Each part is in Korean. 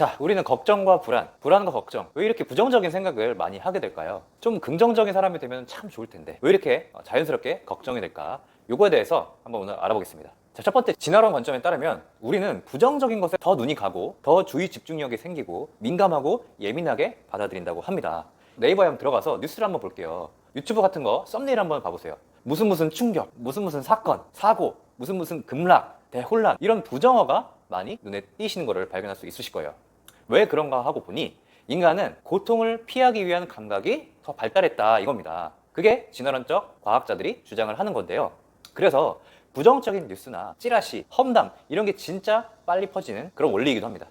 자, 우리는 걱정과 불안, 불안과 걱정. 왜 이렇게 부정적인 생각을 많이 하게 될까요? 좀 긍정적인 사람이 되면 참 좋을 텐데. 왜 이렇게 어, 자연스럽게 걱정이 될까? 요거에 대해서 한번 오늘 알아보겠습니다. 자, 첫 번째, 진화론 관점에 따르면 우리는 부정적인 것에 더 눈이 가고 더 주의 집중력이 생기고 민감하고 예민하게 받아들인다고 합니다. 네이버에 한번 들어가서 뉴스를 한번 볼게요. 유튜브 같은 거 썸네일 한번 봐보세요. 무슨 무슨 충격, 무슨 무슨 사건, 사고, 무슨 무슨 급락, 대혼란 이런 부정어가 많이 눈에 띄시는 것을 발견할 수 있으실 거예요. 왜 그런가 하고 보니 인간은 고통을 피하기 위한 감각이 더 발달했다 이겁니다. 그게 진화론적 과학자들이 주장을 하는 건데요. 그래서 부정적인 뉴스나 찌라시, 험담 이런 게 진짜 빨리 퍼지는 그런 원리이기도 합니다.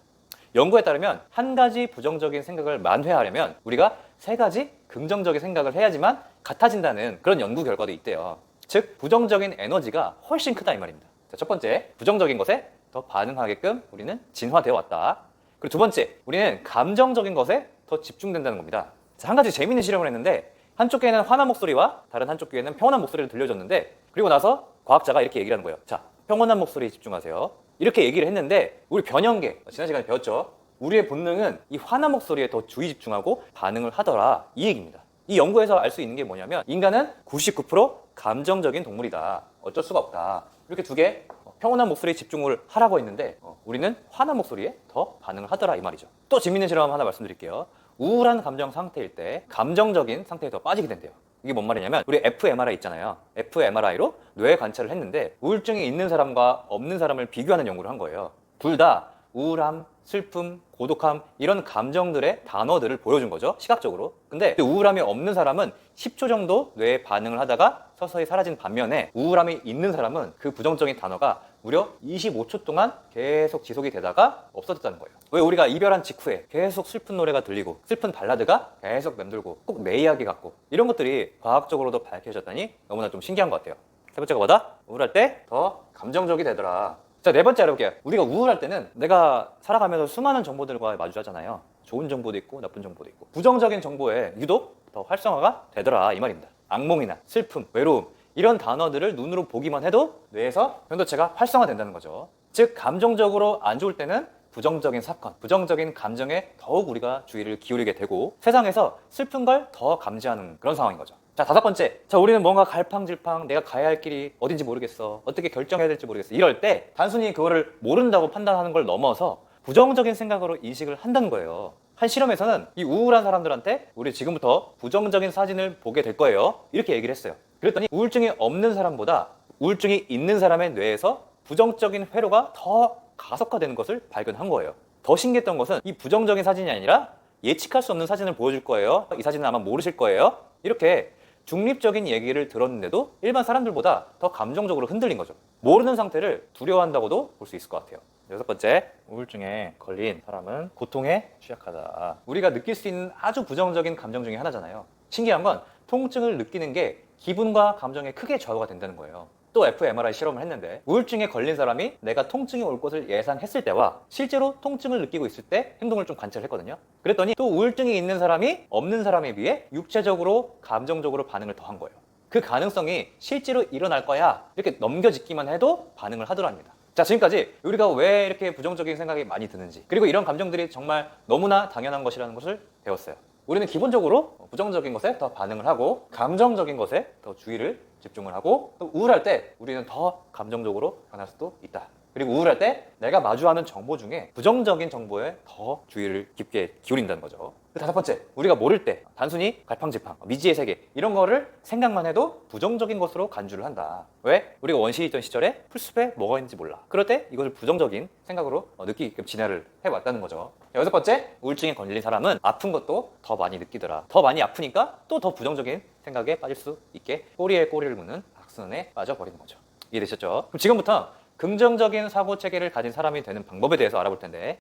연구에 따르면 한 가지 부정적인 생각을 만회하려면 우리가 세 가지 긍정적인 생각을 해야지만 같아진다는 그런 연구 결과도 있대요. 즉 부정적인 에너지가 훨씬 크다 이 말입니다. 자, 첫 번째 부정적인 것에 더 반응하게끔 우리는 진화되어 왔다. 그리고 두 번째 우리는 감정적인 것에 더 집중된다는 겁니다. 자, 한 가지 재미있는 실험을 했는데 한쪽 귀에는 화난 목소리와 다른 한쪽 귀에는 평온한 목소리를 들려줬는데 그리고 나서 과학자가 이렇게 얘기를 하는 거예요. 자, 평온한 목소리에 집중하세요. 이렇게 얘기를 했는데 우리 변형계 지난 시간에 배웠죠. 우리의 본능은 이 화난 목소리에 더 주의 집중하고 반응을 하더라 이 얘기입니다. 이 연구에서 알 수 있는 게 뭐냐면 인간은 99% 감정적인 동물이다. 어쩔 수가 없다. 이렇게 두 개 평온한 목소리에 집중을 하라고 했는데 어, 우리는 화난 목소리에 더 반응을 하더라 이 말이죠. 또 재밌는 실험 하나 말씀드릴게요. 우울한 감정 상태일 때 감정적인 상태에 더 빠지게 된대요. 이게 뭔 말이냐면 우리 fMRI 있잖아요. fMRI로 뇌 관찰을 했는데 우울증이 있는 사람과 없는 사람을 비교하는 연구를 한 거예요. 둘 다 우울함, 슬픔, 고독함 이런 감정들의 단어들을 보여준 거죠. 시각적으로. 근데 우울함이 없는 사람은 10초 정도 뇌에 반응을 하다가 서서히 사라진 반면에 우울함이 있는 사람은 그 부정적인 단어가 무려 25초 동안 계속 지속이 되다가 없어졌다는 거예요. 왜 우리가 이별한 직후에 계속 슬픈 노래가 들리고 슬픈 발라드가 계속 맴돌고 꼭 내 이야기 같고 이런 것들이 과학적으로도 밝혀졌다니 너무나 좀 신기한 것 같아요. 세 번째가 뭐다? 우울할 때 더 감정적이 되더라. 자, 네 번째 알아볼게요. 우리가 우울할 때는 내가 살아가면서 수많은 정보들과 마주하잖아요. 좋은 정보도 있고 나쁜 정보도 있고. 부정적인 정보에 유독 더 활성화가 되더라 이 말입니다. 악몽이나 슬픔, 외로움 이런 단어들을 눈으로 보기만 해도 뇌에서 변도체가 활성화된다는 거죠. 즉 감정적으로 안 좋을 때는 부정적인 사건, 부정적인 감정에 더욱 우리가 주의를 기울이게 되고 세상에서 슬픈 걸 더 감지하는 그런 상황인 거죠. 자, 다섯 번째. 자, 우리는 뭔가 갈팡질팡 내가 가야 할 길이 어딘지 모르겠어. 어떻게 결정해야 될지 모르겠어. 이럴 때 단순히 그거를 모른다고 판단하는 걸 넘어서 부정적인 생각으로 인식을 한다는 거예요. 한 실험에서는 이 우울한 사람들한테 우리 지금부터 부정적인 사진을 보게 될 거예요. 이렇게 얘기를 했어요. 그랬더니 우울증이 없는 사람보다 우울증이 있는 사람의 뇌에서 부정적인 회로가 더 가속화되는 것을 발견한 거예요. 더 신기했던 것은 이 부정적인 사진이 아니라 예측할 수 없는 사진을 보여줄 거예요. 이 사진은 아마 모르실 거예요. 이렇게 중립적인 얘기를 들었는데도 일반 사람들보다 더 감정적으로 흔들린 거죠. 모르는 상태를 두려워한다고도 볼 수 있을 것 같아요. 여섯 번째, 우울증에 걸린 사람은 고통에 취약하다. 우리가 느낄 수 있는 아주 부정적인 감정 중에 하나잖아요. 신기한 건 통증을 느끼는 게 기분과 감정에 크게 좌우가 된다는 거예요. 또 fMRI 실험을 했는데 우울증에 걸린 사람이 내가 통증이 올 것을 예상했을 때와 실제로 통증을 느끼고 있을 때 행동을 좀 관찰했거든요. 그랬더니 또 우울증이 있는 사람이 없는 사람에 비해 육체적으로 감정적으로 반응을 더한 거예요. 그 가능성이 실제로 일어날 거야 이렇게 넘겨짓기만 해도 반응을 하더랍니다. 자 지금까지 우리가 왜 이렇게 부정적인 생각이 많이 드는지 그리고 이런 감정들이 정말 너무나 당연한 것이라는 것을 배웠어요. 우리는 기본적으로 부정적인 것에 더 반응을 하고 감정적인 것에 더 주의를 집중을 하고 또 우울할 때 우리는 더 감정적으로 변할 수도 있다. 그리고 우울할 때 내가 마주하는 정보 중에 부정적인 정보에 더 주의를 깊게 기울인다는 거죠. 그 다섯 번째, 우리가 모를 때 단순히 갈팡질팡, 미지의 세계 이런 거를 생각만 해도 부정적인 것으로 간주를 한다. 왜? 우리가 원시에 있던 시절에 풀숲에 뭐가 있는지 몰라. 그럴 때 이것을 부정적인 생각으로 어, 느끼게끔 진화를 해왔다는 거죠. 여섯 번째, 우울증에 걸린 사람은 아픈 것도 더 많이 느끼더라. 더 많이 아프니까 또 더 부정적인 생각에 빠질 수 있게 꼬리에 꼬리를 무는 악순환에 빠져버리는 거죠. 이해되셨죠? 그럼 지금부터 긍정적인 사고 체계를 가진 사람이 되는 방법에 대해서 알아볼 텐데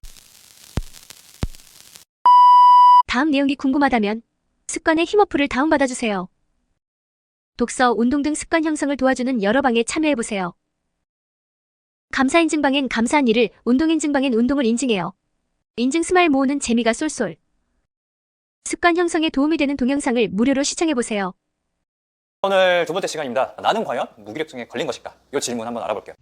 다음 내용이 궁금하다면 습관의 힘어플을 다운받아 주세요. 독서, 운동 등 습관 형성을 도와주는 여러 방에 참여해 보세요. 감사 인증방엔 감사한 일을, 운동 인증방엔 운동을 인증해요. 인증 스마일 모으는 재미가 쏠쏠. 습관 형성에 도움이 되는 동영상을 무료로 시청해보세요. 오늘 두 번째 시간입니다. 나는 과연 무기력증에 걸린 것일까? 이 질문 한번 알아볼게요.